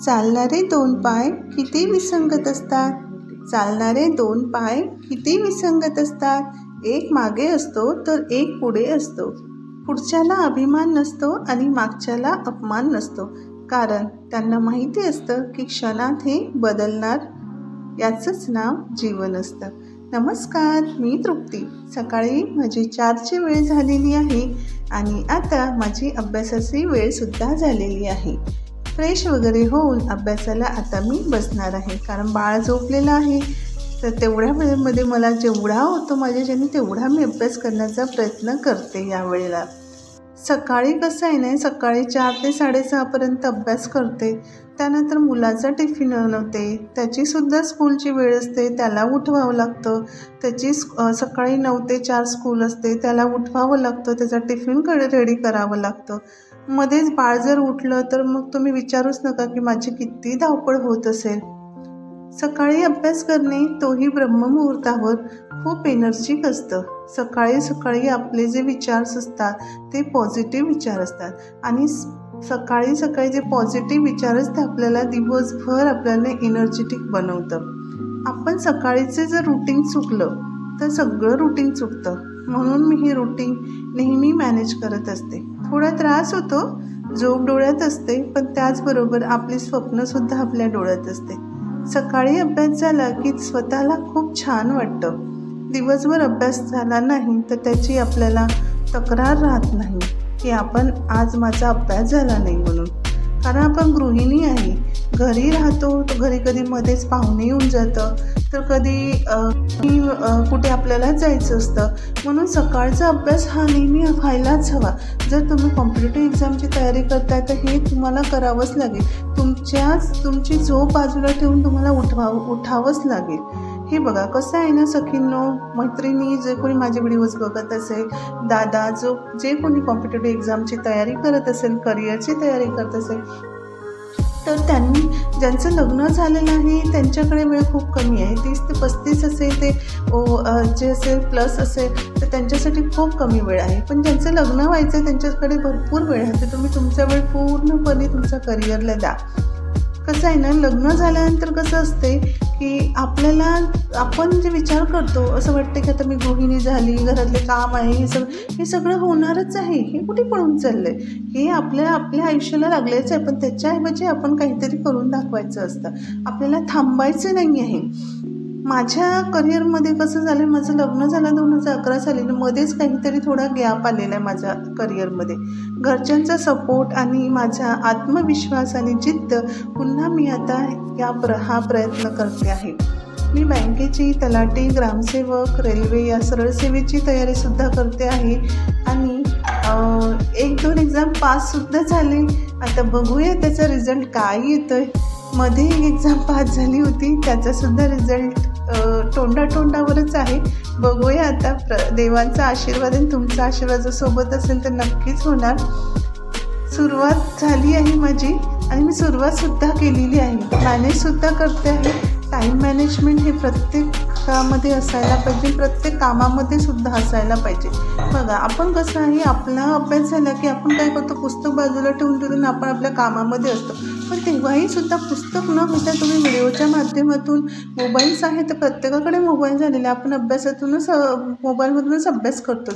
चालणारे दोन पाय किती विसंगत असतात? चालणारे दोन पाय किती विसंगत असतात? एक मागे असतो तर एक पुढे असतो. पुढच्याला अभिमान नसतो आणि मागच्याला अपमान नसतो. कारण त्यांना माहिती असतं की क्षणात हे बदलणार याचंच नाव जीवन असतं. नमस्कार मी तृप्ती. सकाळी माझी चारची वेळ झालेली आहे आणि आता माझी अभ्यासाची वेळसुद्धा झालेली आहे. फ्रेश वगैरे होऊन अभ्यासाला आता मी बसणार आहे. कारण बाळ झोपलेलं आहे. तर तेवढ्या वेळेमध्ये मला जेवढा होतो माझ्याच्याने तेवढा मी अभ्यास करण्याचा प्रयत्न करते या वेळेला सकाळी कसं आहे ना सकाळी चार ते साडेसहापर्यंत अभ्यास करते. त्यानंतर मुलाचा टिफिन बनवते. त्याचीसुद्धा स्कूलची वेळ असते. त्याला उठवावं लागतं. त्याची सकाळी नऊ ते चार स्कूल असते. त्याला उठवावं लागतं. त्याचा टिफिनकडे रेडी करावं लागतं. मध्येच बाळ जर उठलं तर मग तुम्ही विचारूच नका की माझी किती धावपळ होत असेल. सकाळी अभ्यास करणे तोही ब्रह्ममुहूर्तावर खूप एनर्जिक असतं. सकाळी सकाळी आपले जे विचार्स असतात ते पॉझिटिव्ह विचार असतात. आणि सकाळी सकाळी जे पॉझिटिव्ह विचार असते आपल्याला दिवसभर आपल्याला एनर्जेटिक बनवतं. आपण सकाळीचे जर रुटीन चुकलं तर सगळं रुटीन चुकतं. म्हणून मी ही रुटीन नेहमी मॅनेज करत असते. थोडा त्रास होतो झोप डोळ्यात असते पण त्याचबरोबर आपली स्वप्नसुद्धा आपल्या डोळ्यात असते. सकाळी अभ्यास झाला की स्वतःला खूप छान वाटतं. दिवसभर अभ्यास झाला नाही तर त्याची आपल्याला तक्रार राहत नाही की आपण आज माझा अभ्यास झाला नाही म्हणून. कारण आपण गृहिणी आहे. घरी राहतो तर घरी कधी मध्येच पाहुणे येऊन जातं तर कधी की, कुठे आपल्याला जायचं असतं. म्हणून सकाळचा अभ्यास हा नेहमी व्हायलाच हवा. जर तुम्ही कॉम्पिटेटिव्ह एक्झामची तयारी करताय तर हे तुम्हाला करावंच लागेल. तुमच्याच तुमची झोप बाजूला ठेवून तुम्हाला उठवावं उठावंच लागेल. हे बघा कसं आहे ना सखींनो मैत्रिणी जे कोणी माझे व्हिडिओज बघत असेल दादा जो जे कोणी कॉम्पिटेटिव्ह एक्झामची तयारी करत असेल करिअरची तयारी करत असेल तर त्यांनी ज्यांचं लग्न झालेलं आहे त्यांच्याकडे वेळ खूप कमी आहे. तीस ते पस्तीस असेल ते ओ जे असेल प्लस असेल तर त्यांच्यासाठी खूप कमी वेळ आहे. पण ज्यांचं लग्न व्हायचं आहे त्यांच्याकडे भरपूर वेळ आहे. तर तुम्ही तुमचा वेळ पूर्णपणे तुमच्या करिअरला द्या. कसं आहे ना लग्न झाल्यानंतर कसं असते की आपल्याला आपण जे विचार करतो असं वाटतं की आता मी गृहिणी झाली घरातले काम आहे हे सगळं हे सगळं होणारच आहे हे कुठे पळून चाललंय? हे आपल्या आपल्या आयुष्याला लागलेच आहे पण त्याच्याऐवजी आपण काहीतरी करून दाखवायचं असतं. आपल्याला थांबायचं नाही आहे. माझ्या करिअरमध्ये कसं झालं माझं लग्न झालं दोन हजार अकरा साली. मध्येच काहीतरी थोडा गॅप आलेला आहे माझ्या करिअरमध्ये. घरच्यांचा सपोर्ट आणि माझा आत्मविश्वास आणि जिद्द पुन्हा मी आता या प्र हा प्रयत्न करते आहे. मी बँकेची तलाठी ग्रामसेवक रेल्वे या सरळ सेवेची तयारीसुद्धा करते आहे. आणि एक दोन एक्झाम पाससुद्धा झाले. आता बघूया त्याचा रिझल्ट काय येतो आहे मध्ये एक एक्झाम पास झाली होती त्याचासुद्धा रिझल्ट तोंडातोंडावरच आहे. बघूया आता प्र देवांचा आशीर्वाद आणि तुमचा आशीर्वाद जर सोबत असेल तर नक्कीच होणार. सुरुवात झाली आहे माझी आणि मी सुरुवातसुद्धा केलेली आहे. मॅनेजसुद्धा करते आहे. टाईम मॅनेजमेंट हे प्रत्येकामध्ये असायला पाहिजे. प्रत्येक कामामध्ये सुद्धा असायला पाहिजे. बघा आपण कसं आहे आपला अभ्यास झाला की आपण काय करतो? पुस्तक बाजूला ठेवून ठेवून आपण आपल्या कामामध्ये असतो. पण तेव्हाही सुद्धा पुस्तक न घेता तुम्ही व्हिडिओच्या माध्यमातून मोबाईल्स आहे तर प्रत्येकाकडे मोबाईल झालेले आपण अभ्यासातूनच मोबाईलमधूनच अभ्यास करतो.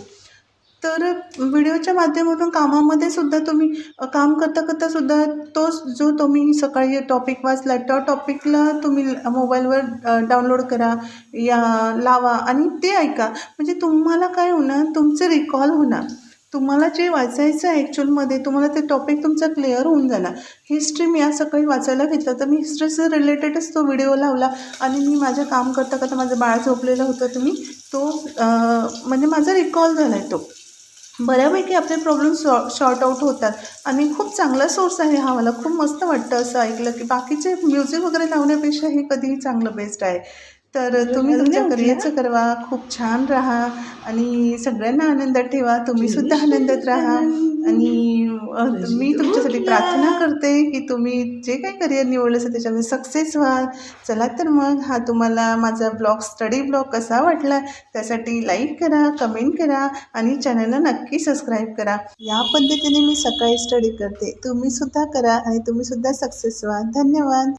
तर व्हिडिओच्या माध्यमातून कामामध्ये सुद्धा तुम्ही काम करता करता सुद्धा तोच जो तुम्ही सकाळी टॉपिक वाचला त्या टॉपिकला तुम्ही मोबाईलवर डाउनलोड करा या लावा आणि ते ऐका. म्हणजे तुम्हाला काय होणार तुमचं रिकॉल होणार. तुम्हाला जे वाचायचं आहे ॲक्च्युअलमध्ये तुम्हाला ते टॉपिक तुमचा क्लिअर होऊन जाणार हिस्ट्री मी आज सकाळी वाचायला घेतलं तर मी हिस्ट्रीचं रिलेटेडच तो व्हिडिओ लावला. आणि मी माझं काम करता करता माझं बाळ झोपलेलं होतं तर मी तो म्हणजे माझा रिकॉल झाला आहे तो. बऱ्यापैकी आपले प्रॉब्लेम सॉ शॉर्ट आउट होतात. आणि खूप चांगला सोर्स आहे हा मला. खूप मस्त वाटतं असं ऐकलं की बाकीचे म्युझिक वगैरे लावण्यापेक्षा हे कधीही चांगलं बेस्ट आहे. तर तुम्ही तुमच्या करिअरचं करवा खूप छान राहा आणि सगळ्यांना आनंदात ठेवा. तुम्ही सुद्धा आनंदात राहा. आणि अ, मी तुमच्यासाठी प्रार्थना करते की तुम्ही जे काही करिअर निवडलं असेल त्याच्यामध्ये सक्सेस व्हा चला तर मग हा तुम्हाला माझा ब्लॉग स्टडी ब्लॉग कसा वाटला त्यासाठी लाईक करा कमेंट करा आणि चॅनलला नक्की सबस्क्राईब करा. या पद्धतीने मी सकाळी स्टडी करते. तुम्ही सुद्धा करा आणि तुम्ही सुद्धा सक्सेस व्हा धन्यवाद.